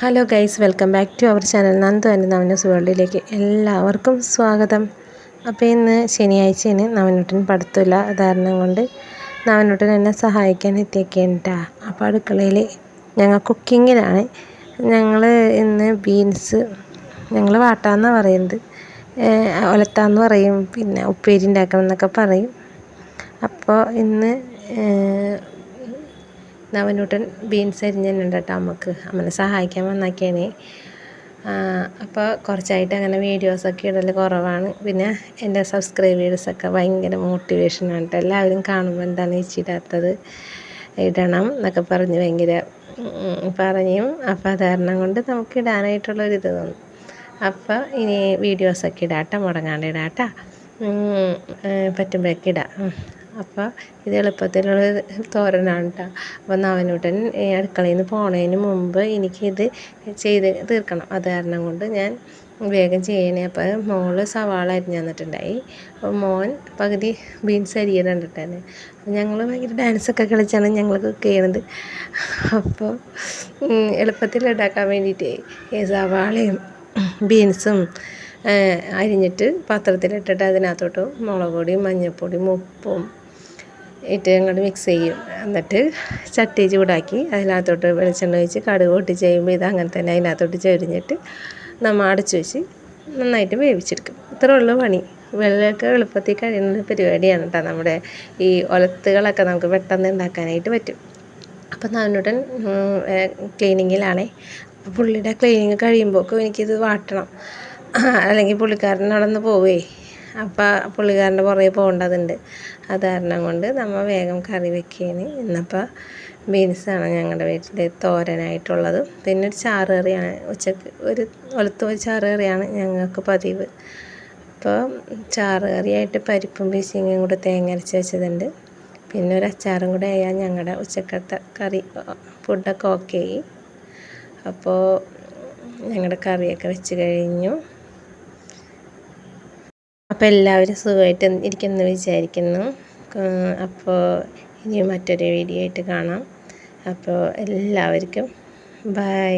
Hello guys welcome back to our channel Nandu and നവനസ് വേൾഡിലേക്ക് എല്ലാവർക്കും സ്വാഗതം. അപ്പോൾ ഇന്ന് ശനിയാഴ്ചയാണ് നവനൂട്ടൻ പഠിത്തമില്ല കാരണം കൊണ്ട് നവനുട്ടൻ എന്നെ സഹായിക്കാൻ എത്തിയൊക്കെയാണ് അപ്പോൾ അടുക്കളയിൽ ഞങ്ങൾ കുക്കിങ്ങിലാണ് ഞങ്ങൾ ഇന്ന് ബീൻസ് ഞങ്ങൾ വാട്ടാന്നാണ് പറയുന്നത് ഒലത്താന്ന് പറയും പിന്നെ ഉപ്പേരി ഉണ്ടാക്കണം എന്നൊക്കെ പറയും. അപ്പോൾ ഇന്ന് നവനൂട്ടൻ ബീൻസ് അരിഞ്ഞുണ്ട് കേട്ടോ അമ്മയ്ക്ക്. അമ്മനെ സഹായിക്കാൻ വന്നാക്കിയാണ്. അപ്പോൾ കുറച്ചായിട്ട് അങ്ങനെ വീഡിയോസൊക്കെ ഇടൽ കുറവാണ്. പിന്നെ എന്റെ സബ്സ്ക്രൈബേഴ്സൊക്കെ ഭയങ്കര മോട്ടിവേഷനാണ് കേട്ടോ. എല്ലാവരും കാണുമ്പോൾ എന്താണ് ഇച്ചിടാത്തത് ഇടണം എന്നൊക്കെ പറഞ്ഞ് ഭയങ്കര പറയും. അപ്പോൾ അത് കൊണ്ട് നമുക്ക് ഇടാനായിട്ടുള്ളൊരിത് തോന്നും. അപ്പോൾ ഇനി വീഡിയോസൊക്കെ ഇടാട്ടോ മുടങ്ങാണ്ട് ഇടാട്ടോ പറ്റുമ്പോഴൊക്കെ ഇടാം. അപ്പോൾ ഇത് എളുപ്പത്തിലുള്ള തോരനാണ് കേട്ടോ അപ്പോൾ നവനൂട്ടൻ അടുക്കളയിൽ നിന്ന് പോണതിന് മുമ്പ് എനിക്കിത് ചെയ്ത് തീർക്കണം. അത് കാരണം കൊണ്ട് ഞാൻ വേഗം ചെയ്യണേ. അപ്പോൾ മോൾ സവാള അരിഞ്ഞു തന്നിട്ടുണ്ടായി അപ്പോൾ മോൻ പകുതി ബീൻസ് അരിയണം കണ്ടിട്ടാണ് ഞങ്ങൾ ഭയങ്കര ഡാൻസൊക്കെ കളിച്ചാണ് ഞങ്ങൾ കുക്ക് ചെയ്യണത്. അപ്പോൾ എളുപ്പത്തിൽ ഉണ്ടാക്കാൻ വേണ്ടിയിട്ട് ഈ സവാളയും ബീൻസും അരിഞ്ഞിട്ട് പാത്രത്തിലിട്ടിട്ട് അതിനകത്തോട്ട് മുളക് പൊടിയും മഞ്ഞൾപ്പൊടിയും ഉപ്പും ഇട്ട് അങ്ങോട്ട് മിക്സ് ചെയ്യും. എന്നിട്ട് ചട്ടി ചൂടാക്കി അതിനകത്തോട്ട് വെളിച്ചെണ്ണ ഒഴിച്ച് കടുക് പൊട്ടിച്ച് ചെയ്യുമ്പോൾ ഇത് അങ്ങനെ തന്നെ അതിനകത്തോട്ട് ചൊരിഞ്ഞിട്ട് നമ്മൾ അടച്ചു വെച്ച് നന്നായിട്ട് വേവിച്ചെടുക്കും. ഇത്രേ ഉള്ളൂ പണി. വെള്ളമൊക്കെ എളുപ്പത്തിൽ കഴിയുന്ന പരിപാടിയാണ് കേട്ടോ നമ്മുടെ ഈ ഒലത്തുകളൊക്കെ നമുക്ക് പെട്ടെന്ന് ഉണ്ടാക്കാനായിട്ട് പറ്റും. അപ്പം നാനുടൻ ക്ലീനിങ്ങിലാണേ പുള്ളിയുടെ ക്ലീനിങ് കഴിയുമ്പോഴേക്കും എനിക്കിത് വാട്ടണം. അല്ലെങ്കിൽ പുള്ളിക്കാരൻ അവിടെ നിന്ന് പോവേ. അപ്പോൾ പുള്ളിക്കാരന്റെ പുറകെ പോകേണ്ടതുണ്ട്. അത് കാരണം കൊണ്ട് നമ്മൾ വേഗം കറി വെക്കുകയാണ് ഇന്നപ്പോൾ ബീൻസാണ് ഞങ്ങളുടെ വീട്ടിൽ തോരനായിട്ടുള്ളത്. പിന്നെ ഒരു ചാറ് കറിയാണ്. ഉച്ചയ്ക്ക് ഒരു ഒലത്ത് ചാറ് കറിയാണ് ഞങ്ങൾക്ക് പതിവ്. അപ്പോൾ ചാറ് കറിയായിട്ട് പരിപ്പും ബീസിങ്ങും കൂടെ തേങ്ങ അരച്ച് വെച്ചതുണ്ട്. പിന്നെ ഒരു അച്ചാറും കൂടെ ആയാൽ ഞങ്ങളുടെ ഉച്ചക്കത്തെ കറി ഫുഡൊക്കെ ഓക്കെ ആയി അപ്പോൾ ഞങ്ങളുടെ കറിയൊക്കെ വെച്ച് കഴിഞ്ഞു. അപ്പോൾ എല്ലാവരും സുഖമായിട്ട് ഇരിക്കുന്നു വിചാരിക്കുന്നു. അപ്പോൾ ഇനി മറ്റൊരു വീഡിയോ ആയിട്ട് കാണാം. അപ്പോൾ എല്ലാവർക്കും ബൈ.